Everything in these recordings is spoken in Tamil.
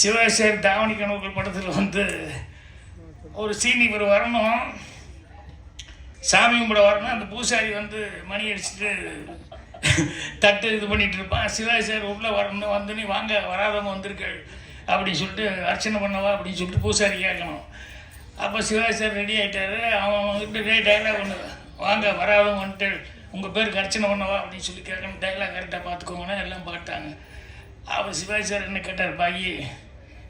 சிவசேர் தாவணி கனவுகள் படத்தில் வந்து ஒரு சீனி ஒரு வரணும். சாமி கும்பிட வரணும். அந்த பூசாரி வந்து மணி அடிச்சுட்டு தட்டு இது பண்ணிட்டு இருப்பான் சிவாசேர் உள்ளே வரணும். வந்து நீ வாங்க வராதவங்க வந்திருக்கள் அப்படின்னு சொல்லிட்டு அர்ச்சனை பண்ணவா அப்படின்னு சொல்லிட்டு பூசாரி கேட்கணும். அப்போ சிவாசேர் ரெடி ஆகிட்டாரு அவன் அவன்கிட்ட ரே டைலாக் ஒன்று வாங்க வராதவங்க வந்துட்டு உங்கள் பேருக்கு அர்ச்சனை பண்ணவா அப்படின்னு சொல்லி கேட்கணும். டைலாக் கரெக்டாக பார்த்துக்கோங்கன்னா எல்லாம் பாட்டாங்க அவர் சிவாஜி சார் என்ன கேட்டார் பாயி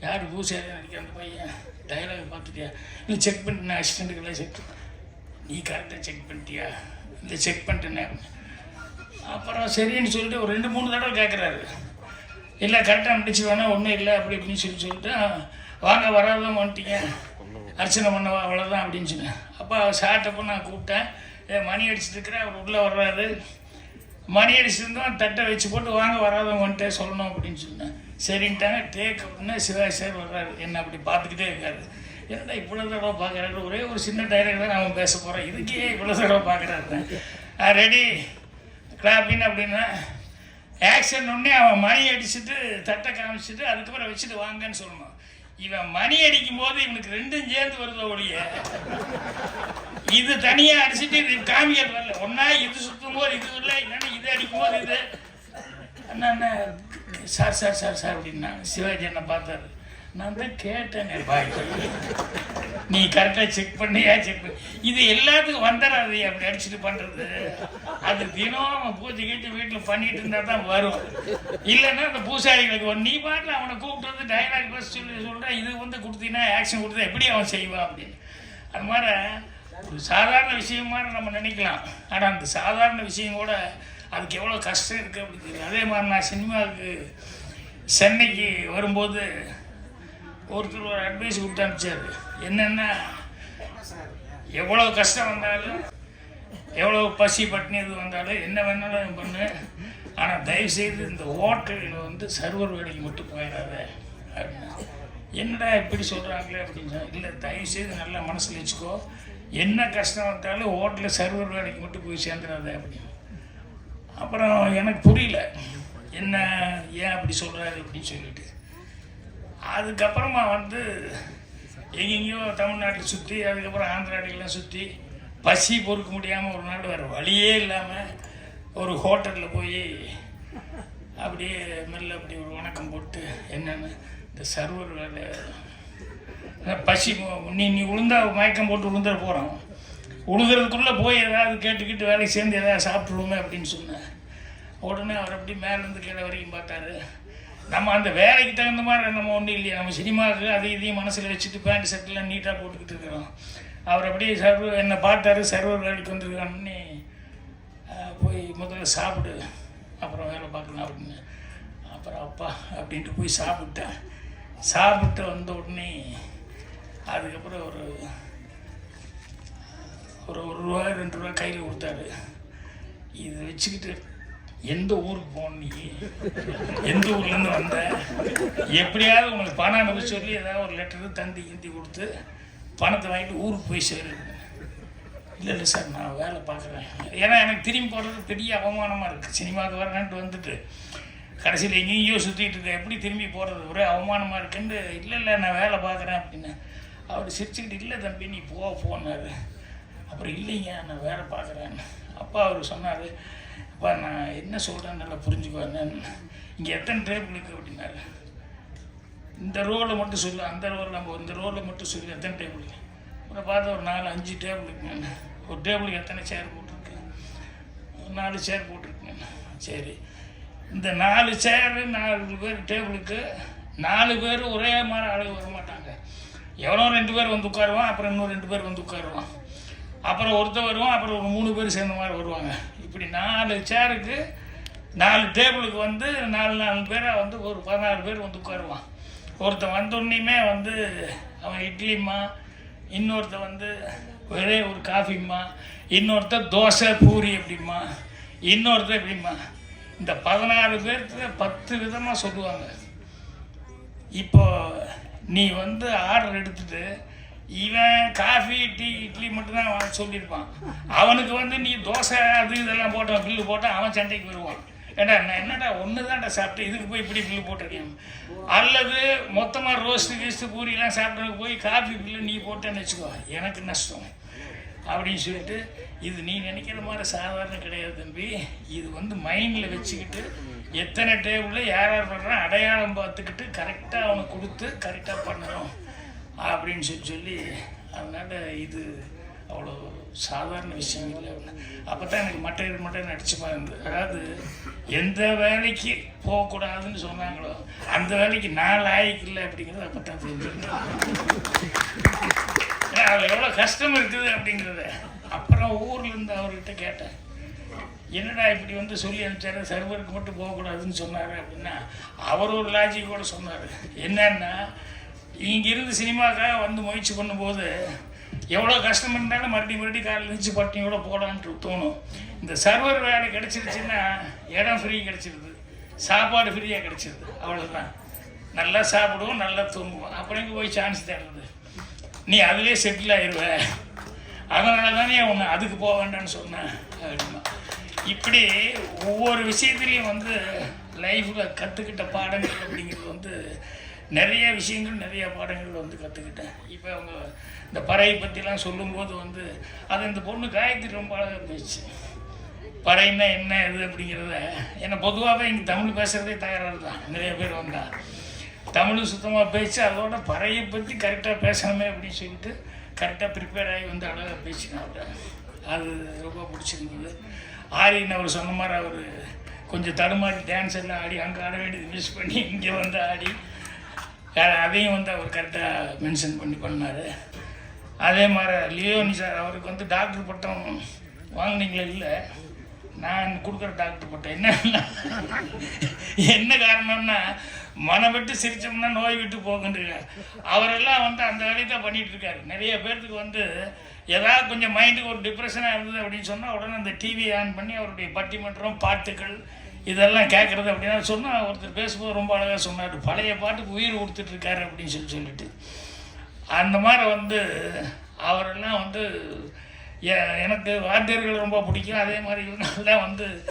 யார் பூசாரி நினைக்கிற அந்த பையன்? டைலாக் பார்த்துட்டியா? இல்லை செக் பண்ணிட்டேன் அசிஸ்டண்ட்டுக்கெல்லாம் செக் நீ கரெக்டாக செக் பண்ணிட்டியா? இல்லை செக் பண்ணிட்டேனே. அப்புறம் சரின்னு சொல்லிட்டு ஒரு ரெண்டு மூணு தடவை கேட்குறாரு இல்லை கரெக்டாக முடிச்சு வேணா ஒன்றும் இல்லை அப்படி இப்படின்னு சொல்லி சொல்லிட்டு வாங்க வராதான் வந்துட்டீங்க. அர்ச்சனை பண்ணவா அவ்வளோதான் அப்படின்னு சொன்னேன். அப்போ சார்ட்டப்போ நான் கூப்பிட்டேன். மணி அடிச்சிட்டு இருக்கிறேன் அவர் உள்ளே வர்றாரு. மணி அடிச்சிருந்தோம் தட்டை வச்சு போட்டு வாங்க வராதவங்க வந்துட்டே சொல்லணும் அப்படின்னு சொன்னேன் சரின்ட்டாங்க. டேக் அப்படின்னா சிவாஜி சார் வர்றாரு. என்ன அப்படி பார்த்துக்கிட்டே இருக்காரு. என்னடா இவ்வளோ தடவை பார்க்குறாரு? ஒரே ஒரு சின்ன டைலாக் தான் அவன் பேச போகிறேன் இதுக்கே இவ்வளோ தடவை பார்க்குறாரு. ரெடி கிளாப்பின் அப்படின்னா ஆக்ஷன் உடனே அவன் மணி அடிச்சுட்டு தட்டை காமிச்சிட்டு அதுக்கப்புறம் வச்சுட்டு வாங்கன்னு சொல்லணும். இவன் மணி அடிக்கும் போது இவனுக்கு ரெண்டும் சேர்ந்து வருதோ ஒழிய இது தனியா அடிச்சுட்டு இது காமிக்கல் வரல. ஒன்னா இது சுத்தும் போது இது இல்லை இல்லைன்னா இது அடிக்கும் போது இது. அண்ணா அண்ணா சார் சார் சார் சார் அப்படின்னா சிவாஜி என்ன பார்த்தாரு. நான் தான் கேட்டேன் பாய் நீ கரெக்டாக செக் பண்ணியா செக் பண்ணி. இது எல்லாத்துக்கும் வந்துடாது அப்படி அடிச்சுட்டு பண்ணுறது அது தினம் பூஜை கேட்டு வீட்டில் பண்ணிட்டு இருந்தா தான் வரும். இல்லைன்னா அந்த பூசாரிகளுக்கு வரும். நீ பாட்டில் அவனை கூப்பிட்டு வந்து டைலாக் பஸ் சொல்லி சொல்கிறேன் இது வந்து கொடுத்தீங்கன்னா ஆக்ஷன் கொடுத்தா எப்படி அவன் செய்வான் அப்படின்னு. அது மாதிரி ஒரு சாதாரண விஷயம் மாதிரி நம்ம நினைக்கலாம். ஆனால் அந்த சாதாரண விஷயம் கூட அதுக்கு எவ்வளோ கஷ்டம் இருக்குது அப்படின்னு தெரியும் அதே மாதிரி நான் சினிமாவுக்கு சென்னைக்கு வரும்போது ஒருத்தர் ஒரு அட்வைஸ் கொடுத்து அனுப்பிச்சாரு. என்னென்னா எவ்வளோ கஷ்டம் வந்தாலும் எவ்வளோ பசி பட்டினி இது வந்தாலும் என்ன வேணாலும் பண்ணு. ஆனால் தயவுசெய்து இந்த ஹோட்டலில் வந்து சர்வர் வேலைக்கு மட்டும் போயிடாத. என்னடா இப்படி சொல்கிறாங்களே அப்படின்னு சொன்னா, இல்லை தயவுசெய்து நல்லா மனசில் வச்சுக்கோ. என்ன கஷ்டம் வந்தாலும் ஹோட்டலில் சர்வர் வேலைக்கு மட்டும் போய் சேர்ந்துடாத அப்படின்னு. அப்புறம் எனக்கு புரியல. என்ன ஏன் அப்படி சொல்கிறாரு அப்படின்னு சொல்லிட்டு. அதுக்கப்புறமா வந்து எங்கெங்கேயோ தமிழ்நாட்டில் சுற்றி அதுக்கப்புறம் ஆந்திராடிலாம் சுற்றி பசி பொறுக்க முடியாமல் ஒரு நாள் வேறு வழியே இல்லாமல் ஒரு ஹோட்டலில் போய் அப்படியே மெல்ல அப்படி ஒரு வணக்கம் போட்டு என்னென்னு இந்த சர்வர் வேலை பசி நீ நீ உளுந்தா மயக்கம் போட்டு உளுந்துட போகிறோம் உழுகிறதுக்குள்ளே போய் ஏதாவது கேட்டுக்கிட்டு வேலைக்கு சேர்ந்து ஏதாவது சாப்பிட்ருவோமே அப்படின்னு சொன்னேன். உடனே அவர் அப்படி மேலேருந்து கீழே வரைக்கும் பார்த்தாரு. நம்ம அந்த வேலைக்கு தகுந்த மாதிரி நம்ம ஒன்றும் இல்லையா? நம்ம சினிமாவுக்கு அதை இதையும் மனசில் வச்சுட்டு பேண்ட் ஷர்ட்லாம் நீட்டாக போட்டுக்கிட்டு இருக்கிறோம். அவர் அப்படியே சர்வர் என்னை பார்த்தாரு சர்வர் வேலைக்கு வந்துருக்கான்னு போய் முதல்ல சாப்பிடு அப்புறம் வேலை பார்க்கலாம் அப்படின்னு. அப்புறம் அப்பா அப்படின்ட்டு போய் சாப்பிட்டேன். சாப்பிட்டு வந்த உடனே அதுக்கப்புறம் ஒரு ஒரு ஒரு ரூபா ரெண்டு ரூபா கையில் கொடுத்தாரு. இதை வச்சுக்கிட்டு எந்த ஊருக்கு போகணும் எந்த ஊர்லேருந்து வந்த? எப்படியாவது உங்களுக்கு பணம் அனுப்ப சொல்லி ஏதாவது ஒரு லெட்டரு தந்தி கிந்தி கொடுத்து பணத்தை வாங்கிட்டு ஊருக்கு போய் சேரு. இல்லை இல்லை சார் நான் வேலை பார்க்குறேன். ஏன்னா எனக்கு திரும்பி போடுறது பெரிய அவமானமாக இருக்குது சினிமாவுக்கு வரேன்ட்டு வந்துட்டு கடைசியில் எங்கேயோ சுற்றிட்டு இருக்கேன். எப்படி திரும்பி போடுறது ஒரே அவமானமாக இருக்குன்னு இல்லை இல்லை நான் வேலை பார்க்குறேன் அப்படின்னு. அவர் சிரிச்சுக்கிட்டு இல்லை தம்பி நீ போ போனார் அப்புறம் இல்லைங்க நான் வேலை பார்க்குறேன் அப்பா அவர் சொன்னார் அப்பா நான் என்ன சொல்கிறேன் நல்லா புரிஞ்சுக்குவாங்க இங்கே எத்தனை டேபிள் இருக்குது அப்படின்னாரு. இந்த ரோலை மட்டும் சொல்லு அந்த ரோலில் நம்ம இந்த ரோலை மட்டும் சொல்லு எத்தனை டேபிள் அப்புறம் பார்த்தா ஒரு நாலு அஞ்சு டேபிள் இருக்குங்க ஒரு டேபிளுக்கு எத்தனை சேர் போட்டிருக்கு. ஒரு நாலு சேர் போட்டிருக்குங்க சரி. இந்த நாலு சேரு நாலு பேர் டேபிளுக்கு நாலு பேர் ஒரே மாதிரி அளவு வர மாட்டாங்க. எவ்வளோ ரெண்டு பேர் வந்து உட்காருவான் அப்புறம் இன்னும் ரெண்டு பேர் வந்து உட்காருவான். அப்புறம் ஒருத்தர் வருவான் அப்புறம் ஒரு மூணு பேர் சேர்ந்த மாதிரி வருவாங்க. இப்படி நாலு சேருக்கு நாலு டேபிளுக்கு வந்து நாலு நாலு பேராக வந்து ஒரு பதினாறு பேர் வந்து உட்காருவான். ஒருத்தன் வந்தோடனையுமே வந்து அவன் இட்லிம்மா இன்னொருத்தன் வந்து ஒரே ஒரு காஃபிம்மா இன்னொருத்த தோசை பூரி அப்படிம்மா இன்னொருத்தர் எப்படிம்மா. இந்த பதினாறு பேர்த்துல பத்து விதமாக சொல்லுவாங்க. இப்போ நீ வந்து ஆர்டர் எடுத்துட்டு இவன் காஃபி டீ இட்லி மட்டும்தான் சொல்லியிருப்பான். அவனுக்கு வந்து நீ தோசை அது இதெல்லாம் போட்டான் பில்லு போட்டால் அவன் சண்டைக்கு வருவான். ஏடா நான் என்னடா ஒன்று தான்டா சாப்பிட்டேன். இதுக்கு போய் இப்படி பில்லு போட்டிருக்கேன் அல்லது மொத்தமாக ரோஸ்ட்டு கீஸ்ட்டு பூரிலாம் சாப்பிட்றதுக்கு போய் காஃபி பில்லு நீ போட்டேன்னு வச்சுக்கோ. எனக்கு நஷ்டம். அப்படின்னு சொல்லிட்டு இது நீ நினைக்கிற மாதிரி சாதாரண கிடையாது தம்பி. இது வந்து மைண்டில் வச்சுக்கிட்டு எத்தனை டேபிளில் யார் யார் பண்ணுறான் அடையாளம் பார்த்துக்கிட்டு கரெக்டாக அவனுக்கு கொடுத்து கரெக்டாக பண்ணணும். அப்படின்னு சொல்லி சொல்லி அதனால் இது அவ்வளோ சாதாரண விஷயம் இல்லை. அப்போ தான் எனக்கு மட்டை இது மட்டும் நடிச்சு இருந்தது அதாவது எந்த வேலைக்கு போகக்கூடாதுன்னு சொன்னாங்களோ அந்த வேலைக்கு நான் லாய்க்கு இல்லை அப்படிங்கிறது அப்போ தான் தெரிஞ்சுக்கிட்டேன் அது எவ்வளோ கஷ்டம் இருக்குது அப்படிங்கிறத அப்புறம் ஊர்லேருந்து அவர்கிட்ட கேட்டேன். என்னடா இப்படி வந்து சொல்லி அனுப்பிச்சாரு? சர்வருக்கு மட்டும் போகக்கூடாதுன்னு சொன்னார் அப்படின்னா அவர் ஒரு லாஜிக்கோட சொன்னார். என்னன்னா இங்கிருந்து சினிமாக்காக வந்து முயற்சி பண்ணும்போது எவ்வளோ கஷ்டம் இருந்தாலும் மறுபடியும் மறுபடியும் காலையில் இருந்துச்சு பட்டினியோட போடான்ட்டு தோணும். இந்த சர்வர் வேலை கிடச்சிருச்சுன்னா இடம் ஃப்ரீ கிடச்சிருது. சாப்பாடு ஃப்ரீயாக கிடச்சிருது. அவ்வளோதான் நல்லா சாப்பிடுவோம் நல்லா தூங்குவோம். அப்படிங்க போய் சான்ஸ் தேடுறது நீ அதிலே செட்டில் ஆயிடுவ அதனால தானே உன்னை அதுக்கு போக வேண்டாம்னு சொன்னேன். அப்படின்னா. இப்படி ஒவ்வொரு விஷயத்துலையும் வந்து லைஃப்பில் கற்றுக்கிட்ட பாடங்கள் அப்படிங்கிறது வந்து நிறைய விஷயங்கள் நிறைய பாடங்கள் வந்து கற்றுக்கிட்டேன் இப்போ அவங்க இந்த பறையை பற்றிலாம் சொல்லும்போது வந்து அது இந்த பொண்ணு காயத்ரி ரொம்ப அழகாக இருந்துச்சு பறைன்னா என்ன இது அப்படிங்கிறத ஏன்னா பொதுவாகவே இங்கே தமிழ் பேசுகிறதே தயாராக தான் நிறைய பேர் வந்தால் தமிழ் சுத்தமாக பேசி அதோட பறையை பற்றி கரெக்டாக பேசணுமே அப்படின்னு சொல்லிட்டு கரெக்டாக ப்ரிப்பேர் ஆகி வந்து அழகாக பேசினாங்க. அது ரொம்ப பிடிச்சிருந்தது. ஆரியன் அவர் சொன்ன மாதிரி அவர் கொஞ்சம் தடுமாறி டான்ஸ் எல்லாம் ஆடி அங்கே ஆட வேண்டியது மிஸ் பண்ணி இங்கே வந்து ஆடி வேறு அதையும் வந்து அவர் கரெக்டாக மென்ஷன் பண்ணி பண்ணார். அதே மாதிரி லியோனி சார் அவருக்கு வந்து டாக்டர் பட்டம் வாங்கினீங்களே இல்லை? நான் கொடுக்குற டாக்டர் பட்டம். என்ன? என்ன காரணம்னா மனம் விட்டு சிரிச்சோம்னா நோய் விட்டு போகுன்றீங்க அவரெல்லாம் வந்து அந்த வேலையை தான் பண்ணிட்டு இருக்காரு நிறைய பேர்த்துக்கு வந்து ஏதாவது கொஞ்சம் மைண்டுக்கு ஒரு டிப்ரெஷனாக இருந்தது அப்படின்னு சொன்னால் உடனே அந்த டிவி ஆன் பண்ணி அவருடைய பட்டிமன்றம் பாட்டுகள் இதெல்லாம் கேட்குறது அப்படின்னா சொன்னால் ஒருத்தர் பேசும்போது ரொம்ப அழகாக சொன்னார். பழைய பாட்டுக்கு உயிர் கொடுத்துட்ருக்காரு அப்படின்னு சொல்லி சொல்லிட்டு. அந்த மாதிரி வந்து அவரெல்லாம் வந்து எ- எனக்கு வாத்தியர்கள் ரொம்ப பிடிக்கும். அதே மாதிரி இவங்கெல்லாம் வந்து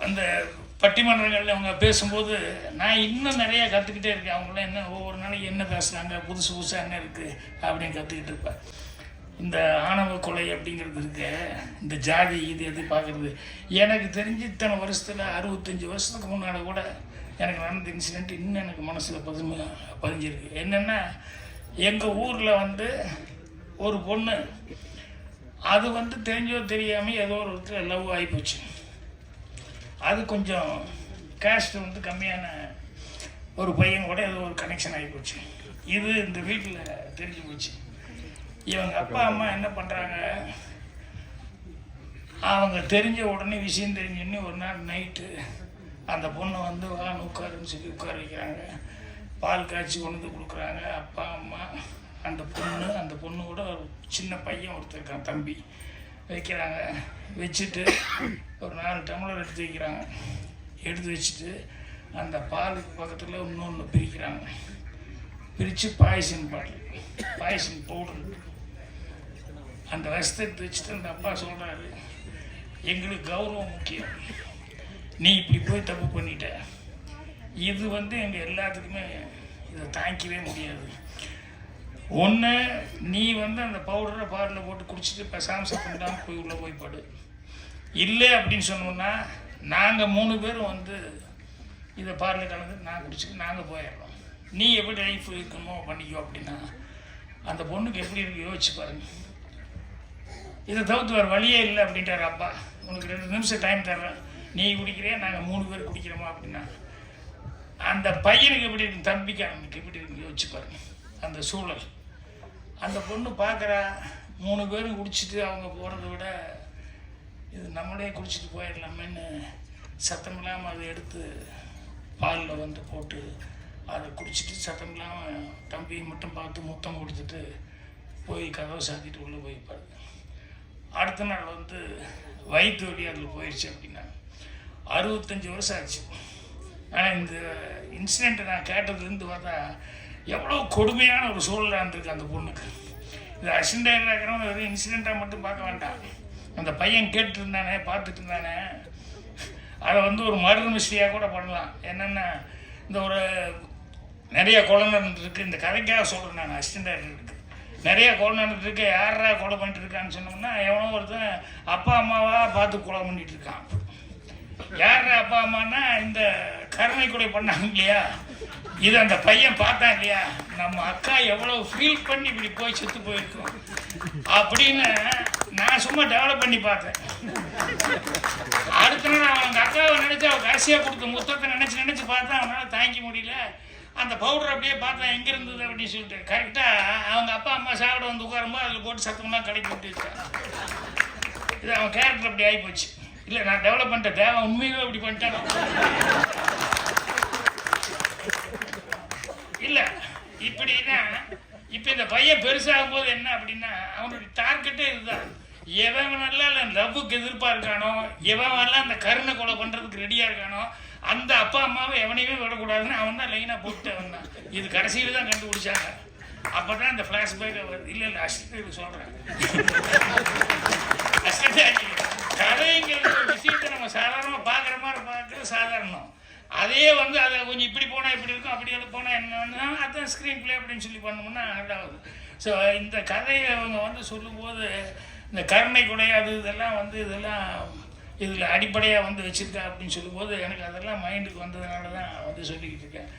அந்த பட்டிமன்றங்களில் அவங்க பேசும்போது நான் இன்னும் நிறைய கற்றுக்கிட்டே இருக்கேன். அவங்களாம் என்ன ஒவ்வொரு நாளைக்கு என்ன பேசுகிறாங்க புதுசு புதுசாக என்ன இருக்குது அப்படின்னு கற்றுக்கிட்டு இருப்பேன். இந்த ஆணவ கொலை அப்படிங்கிறது இருக்கு இந்த ஜாதி இது எது பார்க்குறது? எனக்கு தெரிஞ்சு இத்தனை வருஷத்தில் அறுபத்தஞ்சி வருஷத்துக்கு முன்னாடி கூட எனக்கு நடந்த இன்சிடெண்ட் இன்னும் எனக்கு மனசில் பதுமை பதிஞ்சிருக்கு. என்னென்னா எங்கள் ஊரில் வந்து ஒரு பொண்ணு அது வந்து தெரிஞ்சோ தெரியாமல் ஏதோ ஒரு ஒருத்தர் லவ் ஆகிப்போச்சு அது கொஞ்சம் கேஸ்ட் வந்து கம்மியான ஒரு பையன் கூட ஏதோ ஒரு கனெக்ஷன் ஆகிப்போச்சு இது இந்த வீட்டில் தெரிஞ்சு போச்சு. இவங்க அப்பா அம்மா என்ன பண்ணுறாங்க அவங்க தெரிஞ்ச உடனே விஷயம் தெரிஞ்சோடனே ஒரு நாள் நைட்டு அந்த பொண்ணை வந்து வா உட்காருன்னு சொல்லி உட்கார வைக்கிறாங்க. பால் காய்ச்சி கொண்டு வந்து கொடுக்குறாங்க. அப்பா அம்மா அந்த பொண்ணு அந்த பொண்ணு கூட ஒரு சின்ன பையன் ஒருத்தர் இருக்கான் தம்பி. வைக்கிறாங்க. வச்சுட்டு ஒரு நாலு டம்ளர் எடுத்து வைக்கிறாங்க. எடுத்து வச்சுட்டு அந்த பாலுக்கு பக்கத்தில் இன்னொன்று பிரிக்கிறாங்க. பிரித்து பாய்சன் பாட்டில் பாய்சன் பவுடர் அந்த விஷத்தை வச்சுட்டு அந்த அப்பா சொல்கிறாரு எங்களுக்கு கௌரவம் முக்கியம். நீ இப்படி போய் தப்பு பண்ணிட்ட. இது வந்து எங்கள் எல்லாத்துக்குமே இதை தாங்கிக்கவே முடியாது. ஒன்று நீ வந்து அந்த பவுடரை பாரில் போட்டு குடிச்சிட்டு இப்போ சாம்சங் பண்ணாமல் போய் உள்ளே போய் படு. இல்லை அப்படின்னு சொன்னோம்னா நாங்கள் மூணு பேரும் வந்து இதை பாரில் கலந்து நான் குடிச்சிட்டு நாங்கள் போயிடுறோம். நீ எப்படி லைஃப் இருக்கணுமோ பண்ணிக்கோ அப்படின்னா அந்த பொண்ணுக்கு எப்படி இருக்கு யோசிச்சு பாருங்கள் இதை தவிர்த்து வேறு வழியே இல்லை அப்படின்ட்டார் அப்பா. உனக்கு ரெண்டு நிமிஷம் டைம் தர்றேன். நீ குடிக்கிறேன் நாங்கள் மூணு பேர் குடிக்கிறோமா அப்படின்னா அந்த பையனுக்கு எப்படி இருக்கு? தம்பிக்கு அவனுக்கு எப்படி இருக்கு? யோசிச்சு பாருங்க. அந்த சூழல். அந்த பொண்ணு பார்க்குறா மூணு பேரும் குடிச்சிட்டு அவங்க போகிறத விட இது நம்மளே குடிச்சிட்டு போயிடலாமேன்னு சத்தம் இல்லாமல் அதை எடுத்து பாலில் வந்து போட்டு அதை குடிச்சிட்டு சத்தம் இல்லாமல் தம்பியை மட்டும் பார்த்து முத்தம் கொடுத்துட்டு போய் கதவை சாத்திட்டு உள்ளே போய் பாருங்க. அடுத்த நாள் வந்து வயிற்று வழி அதில் போயிடுச்சு அப்படின்னா அறுபத்தஞ்சி வருஷம் ஆச்சு. ஆனால் இந்த இன்சிடெண்ட்டை நான் கேட்டதுலேருந்து பார்த்தா எவ்வளோ கொடுமையான ஒரு சூழலாக இருந்திருக்கு அந்த பொண்ணுக்கு. இது அசிண்டாக இருக்கிறவங்க வெறும் இன்சிடெண்ட்டாக மட்டும் பார்க்க வேண்டாம். அந்த பையன் கேட்டுருந்தானே பார்த்துட்டு இருந்தானே. அதை வந்து ஒரு மர்டர் மிஸ்டியாக கூட பண்ணலாம். என்னென்னா இந்த ஒரு நிறைய குழந்தை இருக்குது இந்த கதைக்காக சொல்கிறேன் நான் அசிஸ்டண்டாக இருக்கு நிறைய கொலை நடந்துருக்கு யாரா கொலை பண்ணிட்டு இருக்கான்னு சொன்னோம்னா எவனோ ஒருத்தன் அப்பா அம்மாவா பார்த்து கொலை பண்ணிட்டு இருக்கான் யாரா அப்பா அம்மானா இந்த கருணை கொலை பண்ணாங்க இல்லையா? இது அந்த பையன் பார்த்தான் இல்லையா? நம்ம அக்கா எவ்வளோ ஃபீல் பண்ணி இப்படி போய் செத்து போயிருக்கோம். அப்படின்னு நான் சும்மா டெவலப் பண்ணி பார்த்தேன். அடுத்த நாள் அவங்க அக்காவை நினைச்சு அவள் கடைசியாக கொடுத்த முத்தத்தை நினைச்சு நினைச்சு பார்த்தா அவனால் தாங்கிக்க முடியல. அந்த பவுடர் அப்படியே பார்த்தா எங்கே இருந்தது அப்படின்னு சொல்லிட்டு. கரெக்டாக அவங்க அப்பா அம்மா சாப்பிட வந்து உட்காரும்போது அதில் போட்டு சத்தம்லாம் கடைக்கு விட்டு இது அவன் கேரக்டர் அப்படி ஆகி போச்சு இல்லை நான் டெவலப் பண்ணிட்டேன் தேவை உண்மையிலே அப்படி பண்ணிட்டேன்? இல்லை இப்படின்னா இப்போ இந்த பையன் பெருசாகும் போது என்ன அப்படின்னா அவனுடைய டார்கெட்டே இதுதான். எவன் நல்லா லவ்வுக்கு எதிர்பார்க்கானோ இருக்கானோ எவன் எல்லாம் அந்த கருணை கொலை பண்ணுறதுக்கு ரெடியாக இருக்கானோ அந்த அப்பா அம்மாவை எவனையுமே விடக்கூடாதுன்னு அவன் தான் லைனாக போட்டு அவன் தான். இது கடைசியில் தான் கண்டுபிடிச்சாங்க. அப்போ தான் இந்த ஃப்ளாஷ்பேக் வருது. இல்லை இல்லை அஷ்டத்துக்கு சொல்கிறேன் அஷ்டத்தாக்கி கதைங்கிறது ஒரு விஷயத்தை நம்ம சாதாரணமாக பார்க்குற மாதிரி பார்க்குறது சாதாரணம். அதே வந்து அதை கொஞ்சம் இப்படி போனால் இப்படி இருக்கும் அப்படி அது போனால் என்னன்னா அதான் ஸ்க்ரீன் பிளே அப்படின்னு சொல்லி பண்ணோம்னா நல்லா ஆகுது ஸோ இந்த கதையை அவங்க வந்து சொல்லும்போது இந்த கருணை கொடை அது இதெல்லாம் வந்து இதெல்லாம் இதில் அடிப்படையாக வந்து வச்சுருக்கா அப்படின்னு சொல்லும்போது எனக்கு அதெல்லாம் மைண்டுக்கு வந்ததுனால தான் வந்து சொல்லிக்கிட்டு இருக்கேன்.